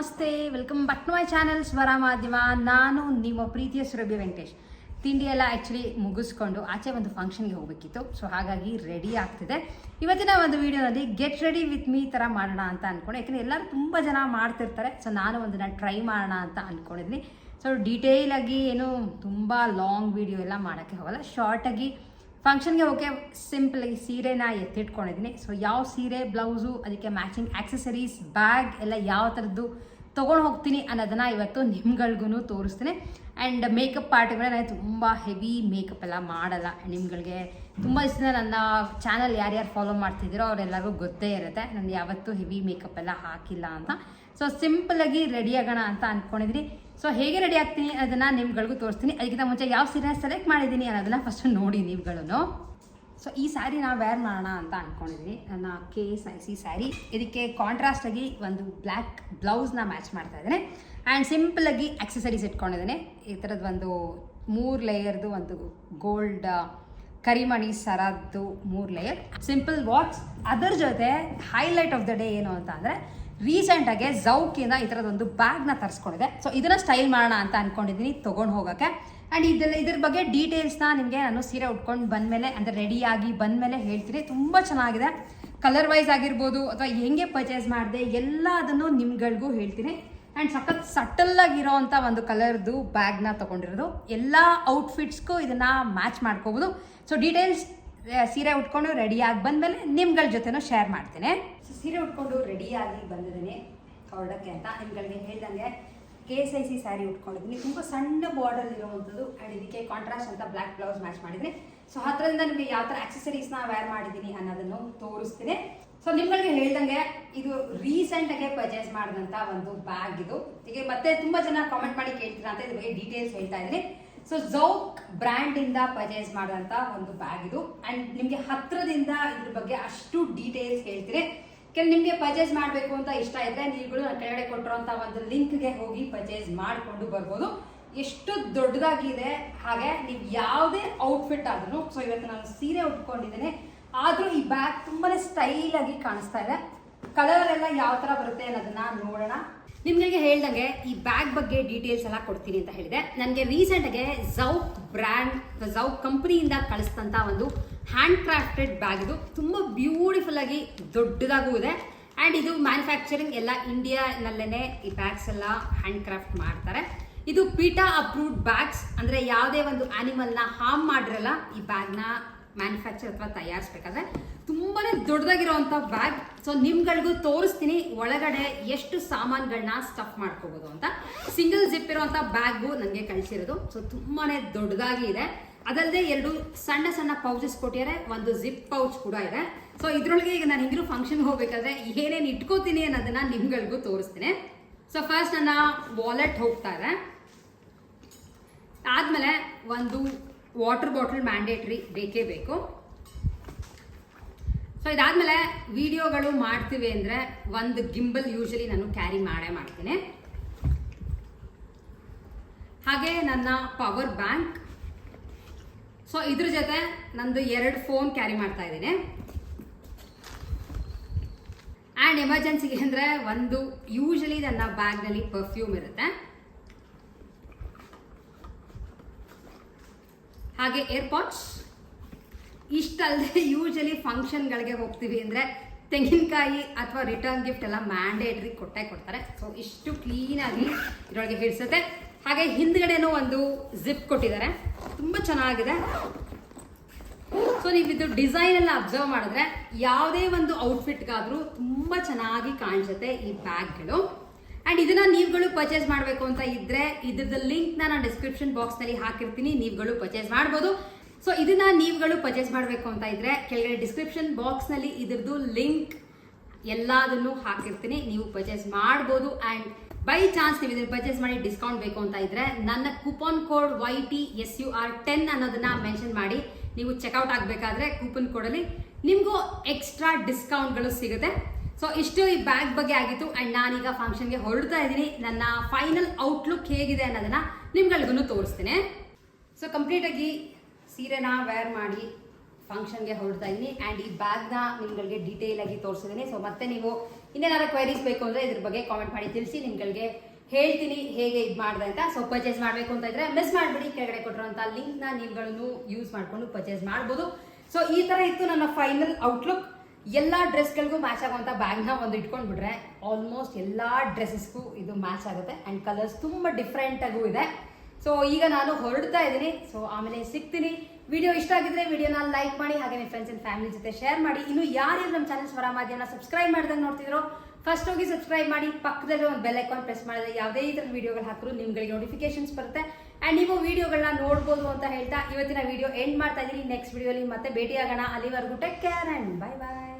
ನಮಸ್ತೆ welcome but my channel ಸ್ವರ ಮಾಧ್ಯಮ ನಾನು ನಿಮ್ಮ ಪ್ರೀತಿಯ ಸುರಭಿ ವೆಂಕಟೇಶ್. ತಿಂಡಿ ಎಲ್ಲ ಆ್ಯಕ್ಚುಲಿ ಮುಗಿಸ್ಕೊಂಡು ಆಚೆ ಒಂದು ಫಂಕ್ಷನ್ಗೆ ಹೋಗಬೇಕಿತ್ತು. ಸೊ ಹಾಗಾಗಿ ರೆಡಿ ಆಗ್ತಿದೆ. ಇವತ್ತಿನ ಒಂದು ವಿಡಿಯೋನಲ್ಲಿ ಗೆಟ್ ರೆಡಿ ವಿತ್ ಮೀ ಥರ ಮಾಡೋಣ ಅಂತ ಅನ್ಕೊಂಡೆ. ಯಾಕಂದರೆ ಎಲ್ಲರೂ ತುಂಬ ಜನ ಮಾಡ್ತಿರ್ತಾರೆ. ಸೊ ನಾನು ಒಂದನ್ನ ಟ್ರೈ ಮಾಡೋಣ ಅಂತ ಅಂದ್ಕೊಂಡಿದ್ದೀನಿ ಸೊ ಡೀಟೇಲಾಗಿ ಏನು ತುಂಬ ಲಾಂಗ್ ವಿಡಿಯೋ ಎಲ್ಲ ಮಾಡೋಕ್ಕೆ ಹೋಗಲ್ಲ. ಶಾರ್ಟಾಗಿ ಫಂಕ್ಷನ್ಗೆ ಓಕೆ ಸಿಂಪಲ್ ಸೀರೆನ ಎತ್ತಿಟ್ಕೊಂಡಿದ್ದೀನಿ. ಸೊ ಯಾವ ಸೀರೆ ಬ್ಲೌಸು ಅದಕ್ಕೆ ಮ್ಯಾಚಿಂಗ್ ಆಕ್ಸೆಸರೀಸ್ ಬ್ಯಾಗ್ ಎಲ್ಲ ಯಾವ ಥರದ್ದು ತೊಗೊಂಡು ಹೋಗ್ತೀನಿ ಅನ್ನೋದನ್ನು ಇವತ್ತು ನಿಮ್ಗಳಿಗೂ ತೋರಿಸ್ತೀನಿ. ಆ್ಯಂಡ್ ಮೇಕಪ್ ಪಾರ್ಟಿಗಳೇ ನಾನು ತುಂಬ ಹೆವಿ ಮೇಕಪ್ ಎಲ್ಲ ಮಾಡಲ್ಲ. ನಿಮ್ಗಳಿಗೆ ತುಂಬ ಇಷ್ಟ ನನ್ನ ಚಾನಲ್ ಯಾರ್ಯಾರು ಫಾಲೋ ಮಾಡ್ತಿದ್ದೀರೋ ಅವರೆಲ್ಲರಿಗೂ ಗೊತ್ತೇ ಇರುತ್ತೆ. ನಾನು ಯಾವತ್ತೂ ಹೆವಿ ಮೇಕಪ್ ಎಲ್ಲ ಹಾಕಿಲ್ಲ ಅಂತ. ಸೊ ಸಿಂಪಲಾಗಿ ರೆಡಿ ಆಗೋಣ ಅಂತ ಅಂದ್ಕೊಂಡಿದ್ದೀನಿ ಸೊ ಹೇಗೆ ರೆಡಿ ಆಗ್ತೀನಿ ಅದನ್ನು ನಿಮ್ಗಳಿಗೂ ತೋರಿಸ್ತೀನಿ. ಅದಕ್ಕಿಂತ ಮುಂಚೆ ಯಾವ ಸೀರೆ ಸೆಲೆಕ್ಟ್ ಮಾಡಿದ್ದೀನಿ ಅನ್ನೋದನ್ನ ಫಸ್ಟ್ ನೋಡಿ ನೀವುಗಳು ಸೊ ಈ ಸ್ಯಾರಿ ನಾವು ವೇರ್ ಮಾಡೋಣ ಅಂತ ಅಂದ್ಕೊಂಡಿದ್ದೀನಿ ನನ್ನ K S I C sari ಇದಕ್ಕೆ ಕಾಂಟ್ರಾಸ್ಟ್ ಆಗಿ ಒಂದು ಬ್ಲ್ಯಾಕ್ ಬ್ಲೌಸ್ನ ಮ್ಯಾಚ್ ಮಾಡ್ತಾ ಇದ್ದೇನೆ. ಆ್ಯಂಡ್ ಸಿಂಪಲಾಗಿ ಆಕ್ಸೆಸರೀಸ್ ಇಟ್ಕೊಂಡಿದ್ದೇನೆ. ಈ ಥರದ್ದು ಒಂದು ಮೂರು ಲೇಯರ್ದು ಒಂದು ಗೋಲ್ಡ್ ಕರಿಮಣಿ, ಸರದ್ದು ಮೂರು ಲೇಯರ್ ಸಿಂಪಲ್ ವಾಚ್ ಅದರ ಜೊತೆ ಹೈಲೈಟ್ ಆಫ್ ದ ಡೇ ಏನು ಅಂತ ಅಂದರೆ ರೀಸೆಂಟಾಗಿ ಝೌಕಿಂದ ಈ ಥರದೊಂದು ಬ್ಯಾಗ್ನ ತರಿಸ್ಕೊಂಡಿದೆ. ಸೊ ಇದನ್ನ ಸ್ಟೈಲ್ ಮಾಡೋಣ ಅಂತ ಅನ್ಕೊಂಡಿದ್ದೀನಿ ತೊಗೊಂಡು ಹೋಗೋಕ್ಕೆ. ಆ್ಯಂಡ್ ಇದೆಲ್ಲ, ಇದ್ರ ಬಗ್ಗೆ ಡೀಟೇಲ್ಸ್ನ ನಿಮಗೆ ನಾನು ಸೀರೆ ಉಟ್ಕೊಂಡು ಬಂದಮೇಲೆ, ಅಂದರೆ ರೆಡಿಯಾಗಿ ಬಂದಮೇಲೆ ಹೇಳ್ತೀನಿ. ತುಂಬ ಚೆನ್ನಾಗಿದೆ. ಕಲರ್ ವೈಸ್ ಆಗಿರ್ಬೋದು, ಅಥವಾ ಹೆಂಗೆ ಪರ್ಚೇಸ್ ಮಾಡಿದೆ ಎಲ್ಲ ಅದನ್ನು ನಿಮ್ಗಳಿಗೂ ಹೇಳ್ತೀನಿ. ಆ್ಯಂಡ್ ಸಖತ್ ಸಟಲ್ ಅಂಥ ಒಂದು ಕಲರ್ದು ಬ್ಯಾಗ್ನ ತೊಗೊಂಡಿರೋದು. ಎಲ್ಲ ಔಟ್ಫಿಟ್ಸ್ಗೂ ಇದನ್ನು ಮ್ಯಾಚ್ ಮಾಡ್ಕೋಬೋದು. ಸೊ ಡೀಟೇಲ್ಸ್ ಸೀರೆ ಉಟ್ಕೊಂಡು ರೆಡಿಯಾಗಿ ಬಂದಮೇಲೆ ನಿಮ್ಗಳ ಜೊತೆನೂ ಶೇರ್ ಮಾಡ್ತೇನೆ. ಸೊ ಸೀರೆ ಉಟ್ಕೊಂಡು ರೆಡಿಯಾಗಿ ಬಂದಿದ್ದೀನಿ ಹೊರಡಕ್ಕೆ ಅಂತ ನಿಮ್ಗಳಿಗೆ ಹೇಳ್ದಂಗೆ K S I C sari ಉಟ್ಕೊಂಡಿದ್ದೀನಿ. ತುಂಬ ಸಣ್ಣ ಬಾರ್ಡರ್ ಇರುವಂಥದ್ದು ಆ್ಯಂಡ್ ಇದಕ್ಕೆ ಕಾಂಟ್ರಾಸ್ಟ್ ಅಂತ ಬ್ಲ್ಯಾಕ್ ಬ್ಲೌಸ್ ಮ್ಯಾಚ್ ಮಾಡಿದ್ದೀನಿ. ಸೊ ಹತ್ರದಿಂದ ನಿಮಗೆ ಯಾವ ಥರ ಆಕ್ಸೆಸರೀಸ್ನ ವೇರ್ ಮಾಡಿದ್ದೀನಿ ಅನ್ನೋದನ್ನು ತೋರಿಸ್ತೀನಿ. ಸೊ ನಿಮ್ಗಳಿಗೆ ಹೇಳ್ದಂಗೆ ಇದು ರೀಸೆಂಟಾಗೆ ಪರ್ಚೇಸ್ ಮಾಡಿದಂಥ ಒಂದು ಬ್ಯಾಗ್ ಇದು. ಈಗ ಮತ್ತೆ ತುಂಬ ಜನ ಕಾಮೆಂಟ್ ಮಾಡಿ ಕೇಳ್ತೀರಾ ಅಂತ ಇದ್ರ ಬಗ್ಗೆ ಡೀಟೇಲ್ಸ್ ಹೇಳ್ತಾ ಇದ್ದೀನಿ. ಸೊ ಬ್ರ್ಯಾಂಡ್ ಇಂದ ಪರ್ಚೇಸ್ ಮಾಡಿದಂಥ ಒಂದು ಬ್ಯಾಗ್ ಇದು. ಅಂಡ್ ನಿಮಗೆ ಹತ್ರದಿಂದ ಇದ್ರ ಬಗ್ಗೆ ಅಷ್ಟು ಡೀಟೇಲ್ಸ್ ಹೇಳ್ತೀನಿ. ಕೆಲ ನಿಮಗೆ ಪರ್ಚೇಸ್ ಮಾಡಬೇಕು ಅಂತ ಇಷ್ಟ ಇದ್ರೆ ನೀವುಗಳು ನಾನು ಕೆಳಗಡೆ ಕೊಟ್ಟಿರೋಂಥ ಒಂದು ಲಿಂಕ್ಗೆ ಹೋಗಿ ಪರ್ಚೇಸ್ ಮಾಡಿಕೊಂಡು ಬರ್ಬೋದು. ಎಷ್ಟು ದೊಡ್ಡದಾಗಿದೆ, ಹಾಗೆ ನೀವು ಯಾವುದೇ ಔಟ್ಫಿಟ್ ಆದ್ರೂ ಸೊ ಇವತ್ತು ನಾನು ಸೀರೆ ಉಟ್ಕೊಂಡಿದ್ದೇನೆ. ಆದರೂ ಈ ಬ್ಯಾಗ್ ತುಂಬಾ ಸ್ಟೈಲ್ ಆಗಿ ಕಾಣಿಸ್ತಾ ಇದೆ. ಕಲರ್ ಎಲ್ಲ ಯಾವ ಥರ ಬರುತ್ತೆ ಅನ್ನೋದನ್ನ ನೋಡೋಣ. ನಿಮ್ಗೆ ಹೇಳ್ದಂಗೆ ಈ ಬ್ಯಾಗ್ ಬಗ್ಗೆ ಡೀಟೇಲ್ಸ್ ಎಲ್ಲ ಕೊಡ್ತೀನಿ ಅಂತ ಹೇಳಿದೆ. ನನಗೆ ರೀಸೆಂಟಾಗೆ ಝೌಕ್ ಬ್ರ್ಯಾಂಡ್ ಝೌಕ್ ಕಂಪ್ನಿಯಿಂದ ಕಳಿಸಿದಂಥ ಒಂದು ಹ್ಯಾಂಡ್ ಕ್ರಾಫ್ಟೆಡ್ ಬ್ಯಾಗ್ ಇದು. ತುಂಬ ಬ್ಯೂಟಿಫುಲ್ ಆಗಿ ದೊಡ್ಡದಾಗೂ ಇದೆ. ಆ್ಯಂಡ್ ಇದು ಮ್ಯಾನುಫ್ಯಾಕ್ಚರಿಂಗ್ ಎಲ್ಲ ಇಂಡಿಯಾನಲ್ಲೇ ಈ ಬ್ಯಾಗ್ಸ್ ಎಲ್ಲ ಹ್ಯಾಂಡ್ ಕ್ರಾಫ್ಟ್ ಮಾಡ್ತಾರೆ. ಇದು ಪೀಟಾ ಅಪ್ರೂವ್ಡ್ ಬ್ಯಾಗ್ಸ್ ಅಂದರೆ ಯಾವುದೇ ಒಂದು ಆ್ಯನಿಮಲ್ನ ಹಾರ್ಮ್ ಮಾಡಿರಲ್ಲ, ಈ ಬ್ಯಾಗ್ನ ಮ್ಯಾನುಫ್ಯಾಕ್ಚರ್ ಅಥವಾ ತಯಾರಿಸ್ಬೇಕಾದ್ರೆ. ತುಂಬಾನೇ ದೊಡ್ಡದಾಗಿರೋವಂಥ ಬ್ಯಾಗ್ ಸೊ ನಿಮ್ಗಳಿಗೂ ತೋರಿಸ್ತೀನಿ ಒಳಗಡೆ ಎಷ್ಟು ಸಾಮಾನುಗಳನ್ನ ಸ್ಟಫ್ ಮಾಡ್ಕೋಬೋದು ಅಂತ. ಸಿಂಗಲ್ ಜಿಪ್ ಇರುವಂತ ಬ್ಯಾಗು ನನಗೆ ಕಳಿಸಿರೋದು. ಸೊ ತುಂಬಾನೇ ದೊಡ್ಡದಾಗಿ ಇದೆ. ಅದಲ್ಲದೆ ಎರಡು ಸಣ್ಣ ಸಣ್ಣ ಪೌಚಸ್ ಕೊಟ್ಟಿದ್ದಾರೆ. ಒಂದು ಜಿಪ್ ಪೌಚ್ ಕೂಡ ಇದೆ. ಸೊ ಇದ್ರೊಳಗೆ ಈಗ ನಾನು ಹಿಂಗಿರೋ ಫಂಕ್ಷನ್ಗೆ ಹೋಗ್ಬೇಕಾದ್ರೆ ಏನೇನು ಇಟ್ಕೋತೀನಿ ಅನ್ನೋದನ್ನ ನಿಮ್ಗಳಿಗೂ ತೋರಿಸ್ತೀನಿ. ಸೊ ಫಸ್ಟ್ ನನ್ನ ವಾಲೆಟ್ ಹೋಗ್ತಾ ಇದೆ. ಆದಮೇಲೆ ಒಂದು ವಾಟರ್ ಬಾಟಲ್ ಮ್ಯಾಂಡೇಟ್ರಿ ಬೇಕೇ ಬೇಕು. ಸೊ ಇದಾದ್ಮೇಲೆ ವಿಡಿಯೋಗಳು ಮಾಡ್ತೀವಿ ಅಂದರೆ ಒಂದು ಗಿಂಬಲ್ ಯೂಶಲಿ ನಾನು ಕ್ಯಾರಿ ಮಾಡೇ ಮಾಡ್ತೀನಿ. ಹಾಗೆ ನನ್ನ ಪವರ್ ಬ್ಯಾಂಕ್ ಸೊ ಇದ್ರ ಜೊತೆ ನಂದು ಎರಡು ಫೋನ್ ಕ್ಯಾರಿ ಮಾಡ್ತಾ ಇದ್ದೀನಿ. ಆ್ಯಂಡ್ ಎಮರ್ಜೆನ್ಸಿಗೆ ಅಂದರೆ ಒಂದು ಯೂಶಲಿ ನನ್ನ ಬ್ಯಾಗ್ನಲ್ಲಿ ಪರ್ಫ್ಯೂಮ್ ಇರುತ್ತೆ. ಹಾಗೆ ಏರ್ಪಾಡ್ಸ್ ಇಷ್ಟಲ್ಲದೆ ಯೂಶಲಿ ಫಂಕ್ಷನ್ಗಳಿಗೆ ಹೋಗ್ತೀವಿ ಅಂದರೆ ತೆಂಗಿನಕಾಯಿ ಅಥವಾ ರಿಟರ್ನ್ ಗಿಫ್ಟ್ ಎಲ್ಲ ಮ್ಯಾಂಡೇಟ್ರಿ ಕೊಟ್ಟೆ ಕೊಡ್ತಾರೆ. ಸೊ ಇಷ್ಟು ಕ್ಲೀನಾಗಿ ಇದರೊಳಗೆ ಹಿಡಿಸುತ್ತೆ ಹಾಗೆ ಹಿಂದ್ಗಡೆನೂ ಒಂದು ಜಿಪ್ ಕೊಟ್ಟಿದ್ದಾರೆ. ತುಂಬ ಚೆನ್ನಾಗಿದೆ. ಸೊ ನೀವು ಇದು ಡಿಸೈನ್ ಎಲ್ಲ ಅಬ್ಸರ್ವ್ ಮಾಡಿದ್ರೆ ಯಾವುದೇ ಒಂದು ಔಟ್ಫಿಟ್ಗಾದರೂ ತುಂಬ ಚೆನ್ನಾಗಿ ಕಾಣಿಸುತ್ತೆ ಈ ಬ್ಯಾಗ್ಗಳು ಆ್ಯಂಡ್ ಇದನ್ನ ನೀವುಗಳು ಪರ್ಚೇಸ್ ಮಾಡಬೇಕು ಅಂತ ಇದ್ದರೆ ಇದ್ರದ್ದು ಲಿಂಕ್ನ ನಾನು ಡಿಸ್ಕ್ರಿಪ್ಷನ್ ಬಾಕ್ಸ್ನಲ್ಲಿ ಹಾಕಿರ್ತೀನಿ. ನೀವುಗಳು ಪರ್ಚೇಸ್ ಮಾಡ್ಬೋದು. ಸೊ ಇದನ್ನ ನೀವುಗಳು ಪರ್ಚೇಸ್ ಮಾಡಬೇಕು ಅಂತ ಇದ್ರೆ ಕೆಳಗಡೆ ಡಿಸ್ಕ್ರಿಪ್ಷನ್ ಬಾಕ್ಸ್ನಲ್ಲಿ ಇದ್ರದ್ದು ಲಿಂಕ್ ಎಲ್ಲದನ್ನು ಹಾಕಿರ್ತೀನಿ. ನೀವು ಪರ್ಚೇಸ್ ಮಾಡ್ಬೋದು ಆ್ಯಂಡ್ ಬೈ ಚಾನ್ಸ್ ನೀವು ಇದನ್ನ ಪರ್ಚೇಸ್ ಮಾಡಿ ಡಿಸ್ಕೌಂಟ್ ಬೇಕು ಅಂತ ಇದ್ರೆ ನನ್ನ coupon code Y T S U R ten ಅನ್ನೋದನ್ನ ಮೆನ್ಷನ್ ಮಾಡಿ. ನೀವು ಚೆಕ್ಔಟ್ ಆಗಬೇಕಾದ್ರೆ ಕೂಪನ್ ಕೋಡಲ್ಲಿ ನಿಮಗೂ ಎಕ್ಸ್ಟ್ರಾ ಡಿಸ್ಕೌಂಟ್ಗಳು ಸಿಗುತ್ತೆ. ಸೊ ಇಷ್ಟು ಈ ಬ್ಯಾಗ್ ಬಗ್ಗೆ ಆಗಿತ್ತು ಆ್ಯಂಡ್ ನಾನೀಗ ಫಂಕ್ಷನ್ಗೆ ಹೊರಡ್ತಾ ಇದ್ದೀನಿ. ನನ್ನ ಫೈನಲ್ ಔಟ್ಲುಕ್ ಹೇಗಿದೆ ಅನ್ನೋದನ್ನ ನಿಮ್ಗಳಿಗೂ ತೋರಿಸ್ತೀನಿ. ಸೊ ಕಂಪ್ಲೀಟಾಗಿ ಸೀರೆನ ವೇರ್ ಮಾಡಿ ಫಂಕ್ಷನ್ಗೆ ಹೊರಡ್ತಾ ಇದ್ದೀನಿ ಆ್ಯಂಡ್ ಈ ಬ್ಯಾಗ್ನ ನಿಮ್ಗಳಿಗೆ ಡೀಟೇಲ್ ಆಗಿ ತೋರಿಸಿದ್ದೀನಿ ಸೊ ಮತ್ತೆ ನೀವು ಇನ್ನೇನಾದ್ರು ಕ್ವೈರೀಸ್ ಬೇಕು ಅಂದರೆ ಇದ್ರ ಬಗ್ಗೆ ಕಾಮೆಂಟ್ ಮಾಡಿ ತಿಳಿಸಿ, ನಿಮ್ಗಳಿಗೆ ಹೇಳ್ತೀನಿ ಹೇಗೆ ಇದು ಮಾಡಿದೆ ಅಂತ. ಸೊ ಪರ್ಚೇಸ್ ಮಾಡಬೇಕು ಅಂತ ಇದ್ರೆ ಮಿಸ್ ಮಾಡಿಬಿಡಿ. ಕೆಳಗಡೆ ಕೊಟ್ಟಿರೋಂಥ ಲಿಂಕ್ನ ನೀವುಗಳನ್ನು ಯೂಸ್ ಮಾಡಿಕೊಂಡು ಪರ್ಚೇಸ್ ಮಾಡ್ಬೋದು. ಸೊ ಈ ಥರ ಇತ್ತು ನನ್ನ ಫೈನಲ್ ಔಟ್ಲುಕ್ ಎಲ್ಲ ಡ್ರೆಸ್ಗಳಿಗೂ ಮ್ಯಾಚ್ ಆಗುವಂಥ ಬ್ಯಾಗ್ನ ಒಂದು ಇಟ್ಕೊಂಡ್ಬಿಟ್ರೆ ಆಲ್ಮೋಸ್ಟ್ ಎಲ್ಲ ಡ್ರೆಸ್ಸಸ್ಗೂ ಇದು ಮ್ಯಾಚ್ ಆಗುತ್ತೆ. ಆ್ಯಂಡ್ ಕಲರ್ಸ್ ತುಂಬ ಡಿಫ್ರೆಂಟಾಗೂ ಇದೆ. ಸೊ ಈಗ ನಾನು ಹೊರಡ್ತಾ ಇದ್ದೀನಿ. ಸೊ ಆಮೇಲೆ ಸಿಗ್ತೀನಿ. ವಿಡಿಯೋ ಇಷ್ಟ ಆಗಿದ್ರೆ ವಿಡಿಯೋನ ಲೈಕ್ ಮಾಡಿ ಹಾಗೆ ನಿಮ್ಮ ಫ್ರೆಂಡ್ಸ್ ಅಂಡ್ ಫ್ಯಾಮಿಲಿ ಜೊತೆ ಶೇರ್ ಮಾಡಿ. ಇನ್ನು ಯಾರು ನಮ್ಮ ಚಾನಲ್ ಸ್ವರ ಸಬ್ಸ್ಕ್ರೈಬ್ ಮಾಡ್ದಂಗೆ ನೋಡ್ತಿದ್ರು ಫಸ್ಟ್ ಹೋಗಿ ಸಬ್ಸ್ಕ್ರೈಬ್ ಮಾಡಿ. ಪಕ್ಕದಲ್ಲಿ ಒಂದು ಬೆಲ್ ಐಕಾನ್ ಪ್ರೆಸ್ ಮಾಡಿದ್ರೆ ಯಾವುದೇ ಈ ವಿಡಿಯೋಗಳು ಹಾಕಿದ್ರು ನಿಮ್ಗಳಿಗೆ ನೋಟಿಫಿಕೇಶನ್ಸ್ ಬರುತ್ತೆ. ಆ್ಯಂಡ್ ನೀವು ವೀಡಿಯೋಗಳನ್ನ ನೋಡ್ಬೋದು ಅಂತ ಹೇಳ್ತಾ ಇವತ್ತಿನ ವಿಡಿಯೋ ಎಂಡ್ ಮಾಡ್ತಾ ಇದ್ದೀನಿ. ನೆಕ್ಸ್ಟ್ ವಿಡಿಯೋಲಿ ಮತ್ತೆ ಭೇಟಿ ಆಗೋಣ ಅಲ್ಲಿವರೆಗೂ take care and bye bye